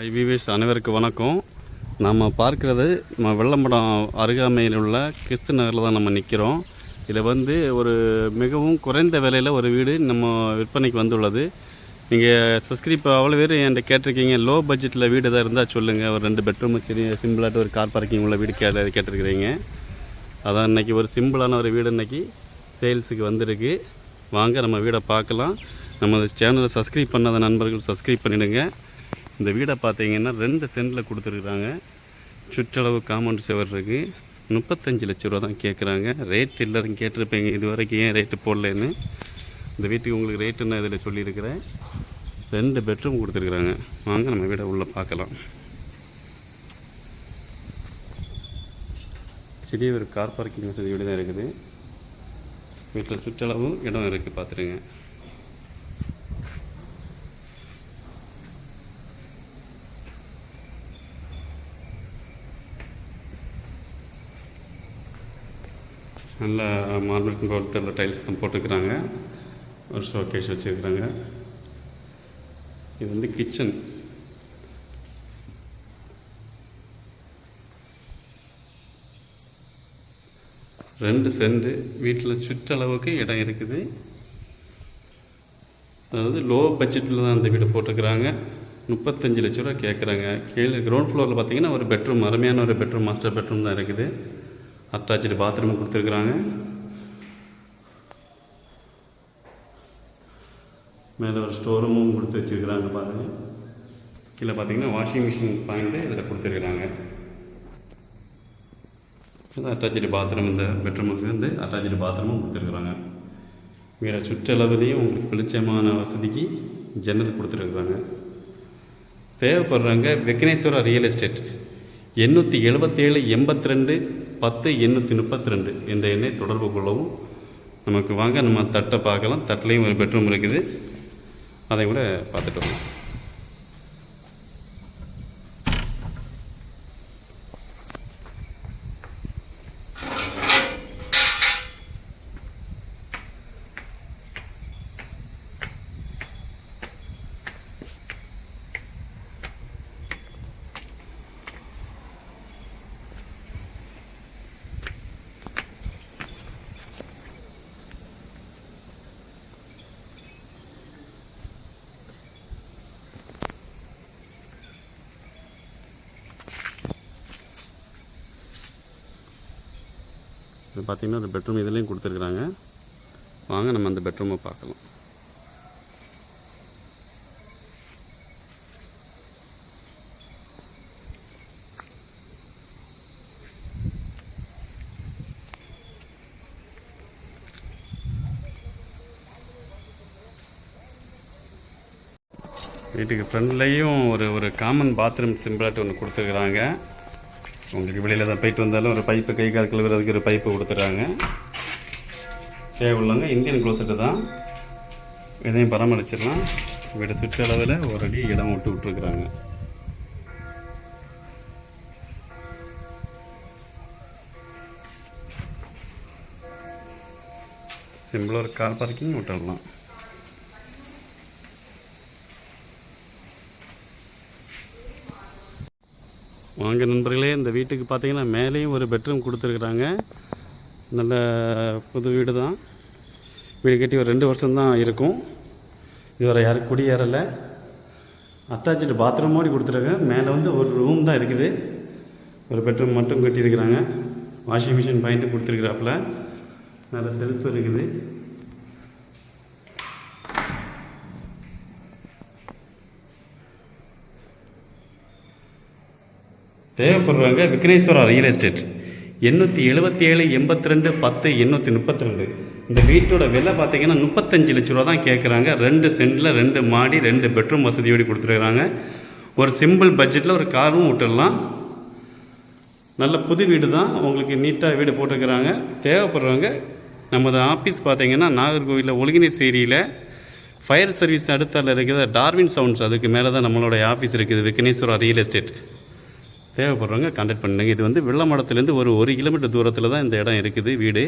ஐபிவிஎஸ் அனைவருக்கு வணக்கம். நம்ம பார்க்குறது நம்ம வெள்ளம்படம் அருகாமையில் உள்ள கிறிஸ்து நகரில் தான் நம்ம நிற்கிறோம் இதில் வந்து ஒரு மிகவும் குறைந்த விலையில் ஒரு வீடு நம்ம விற்பனைக்கு வந்துள்ளது. நீங்கள் சப்ஸ்கிரைப் அவ்வளோ பேர் என்கிட்ட கேட்டிருக்கீங்க. லோ பட்ஜெட்டில் வீடு எதாவது இருந்தால் சொல்லுங்கள் ஒரு ரெண்டு பெட்ரூம் சரி சிம்பிளாகிட்ட ஒரு கார் பார்க்கிங் உள்ள வீடு கே கேட்டிருக்கிறீங்க. அதான் இன்றைக்கி ஒரு சிம்பிளான ஒரு வீடு இன்றைக்கி சேல்ஸுக்கு வந்திருக்கு. வாங்க நம்ம வீடை பார்க்கலாம். நம்ம சேனலை சப்ஸ்கிரைப் பண்ணாத நண்பர்கள் சப்ஸ்கிரைப் பண்ணிவிடுங்க இந்த வீடை பார்த்தீங்கன்னா ரெண்டு சென்டில் கொடுத்துருக்குறாங்க. சுற்றளவு காம்பவுண்ட் செவர் இருக்குது முப்பத்தஞ்சு லட்ச ரூபா தான் கேட்குறாங்க ரேட் எல்லாரும் கேட்டிருப்பீங்க. இது வரைக்கும் ஏன் ரேட்டு போடலன்னு. இந்த வீட்டுக்கு உங்களுக்கு ரேட்டு நான் இதில் சொல்லியிருக்கிறேன். ரெண்டு பெட்ரூம் கொடுத்துருக்குறாங்க. வாங்க நம்ம வீடை உள்ளே பார்க்கலாம். சிறிய ஒரு கார் பார்க்கிங் வசதியோடு வீடு தான் இருக்குது. வீட்டில் சுற்றளவும் இடம் இருக்குது பார்த்துருங்க. நல்ல மார்பிள் பொறுத்தல டைல்ஸ் தான் போட்டுக்கிறாங்க. ஒரு ஷோகேஸ் வச்சுருக்குறாங்க. இது வந்து கிச்சன் ரெண்டு செண்டு வீட்டில் சுற்றளவுக்கு இடம் இருக்குது. அதாவது லோ பட்ஜெட்டில் தான் அந்த வீடு போட்டுக்கிறாங்க. முப்பத்தஞ்சு லட்ச ரூபா கேட்குறாங்க கீழே கிரவுண்ட் ஃப்ளோரில் பார்த்தீங்கன்னா ஒரு பெட்ரூம் அருமையான ஒரு பெட்ரூம் மாஸ்டர் பெட்ரூம் தான் இருக்குது. அட்டாச்சு பாத்ரூம் கொடுத்துருக்குறாங்க. மேலே ஒரு ஸ்டோர் ரூமும் கொடுத்து வச்சுருக்குறாங்க பாருங்க. கீழே பார்த்தீங்கன்னா வாஷிங் மிஷின் பாயிண்ட்டு இதில் கொடுத்துருக்குறாங்க. அட்டாச்சு பாத்ரூம் இந்த பெட்ரூமுக்கு வந்து அட்டாச்சு பாத்ரூமும் கொடுத்துருக்குறாங்க. வேறு சுற்றளவுலேயும் உங்களுக்கு வெளிச்சமான வசதிக்கு ஜன்னல் கொடுத்துருக்குறாங்க. தேவைப்படுறாங்க விக்னேஸ்வரா ரியல் எஸ்டேட். எண்ணூற்றி எழுபத்தேழு எண்பத்தி ரெண்டு பத்து எண்ணூற்றி முப்பத்தி ரெண்டு என்ற எண்ணை தொடர்பு கொள்ளவும். நமக்கு வாங்க நம்ம தட்டை பார்க்கலாம். தட்டிலையும் ஒரு பெட்ரூம் இருக்குது. அதை கூட பார்த்துட்டு வரலாம் இது பார்த்தீங்கன்னா அந்த பெட்ரூம் இதுலேயும் கொடுத்துருக்குறாங்க. வாங்க நம்ம அந்த பெட்ரூமை பார்க்கலாம். வீட்டுக்கு ஃப்ரெண்ட்லேயும் ஒரு ஒரு காமன் பாத்ரூம் சிம்பிளாட்டு ஒன்று கொடுத்துருக்குறாங்க. உங்களுக்கு வெளியில் தான் போயிட்டு வந்தாலும் ஒரு பைப்பு கை கால் கழுவுறதுக்கு ஒரு பைப்பு கொடுத்துட்றாங்க. தேவையுள்ளவங்க இந்தியன் க்ளோசெட்டு தான் இதையும் பராமரிச்சிடலாம். வீடு சுற்றளவில் ஒரு அடி இடம் விட்டு விட்ருக்குறாங்க சிம்பிளாக ஒரு கார் பார்க்கிங் விட்டுடலாம். வாங்க நண்பர்களே இந்த வீட்டுக்கு பார்த்தீங்கன்னா மேலேயும் ஒரு பெட்ரூம் கொடுத்துருக்குறாங்க. நல்ல புது வீடு தான் வீடு கட்டி ஒரு ரெண்டு வருஷம் தான் இருக்கும். இதுவரை யாரும் குடியேறலை அட்டாச்சு மாதிரி கொடுத்துருக்காங்க. மேலே வந்து ஒரு ரூம் தான் இருக்குது. ஒரு பெட்ரூம் மட்டும் கட்டியிருக்கிறாங்க. வாஷிங் மிஷின் பாயிண்ட்டு கொடுத்துருக்குறாப்புல. நல்ல செல்ஃப் இருக்குது. தேவைப்படுறவங்க விக்னேஸ்வரா ரியல் எஸ்டேட் எண்ணூற்றி எழுபத்தி ஏழு எண்பத்தி ரெண்டு பத்து எண்ணூற்றி முப்பத்தி ரெண்டு. இந்த வீட்டோட விலை பார்த்தீங்கன்னா முப்பத்தஞ்சு லட்ச ரூபா தான் கேட்குறாங்க. ரெண்டு சென்டில் ரெண்டு மாடி ரெண்டு பெட்ரூம் வசதியோடு கொடுத்துருக்குறாங்க. ஒரு சிம்பிள் பட்ஜெட்டில் ஒரு காரும் விட்டுடலாம். நல்ல புது வீடு தான். உங்களுக்கு நீட்டாக வீடு போட்டிருக்கிறாங்க. தேவைப்படுறவங்க நமது ஆஃபீஸ் பார்த்தீங்கன்னா நாகர்கோவிலில் ஒழுங்கினை சேரியில் ஃபயர் சர்வீஸ் அடுத்தால இருக்கிற டார்வின் சவுண்ட்ஸ் அதுக்கு மேலே தான் நம்மளுடைய ஆஃபீஸ் இருக்குது. விக்னேஸ்வரா ரியல் எஸ்டேட் தேவைப்படுறவங்க கான்டாக்ட் பண்ணுங்க. இது வந்து வெள்ளமடத்துலேருந்து ஒரு ஒரு கிலோமீட்டர் தூரத்தில் தான் இந்த இடம் இருக்குது வீடு.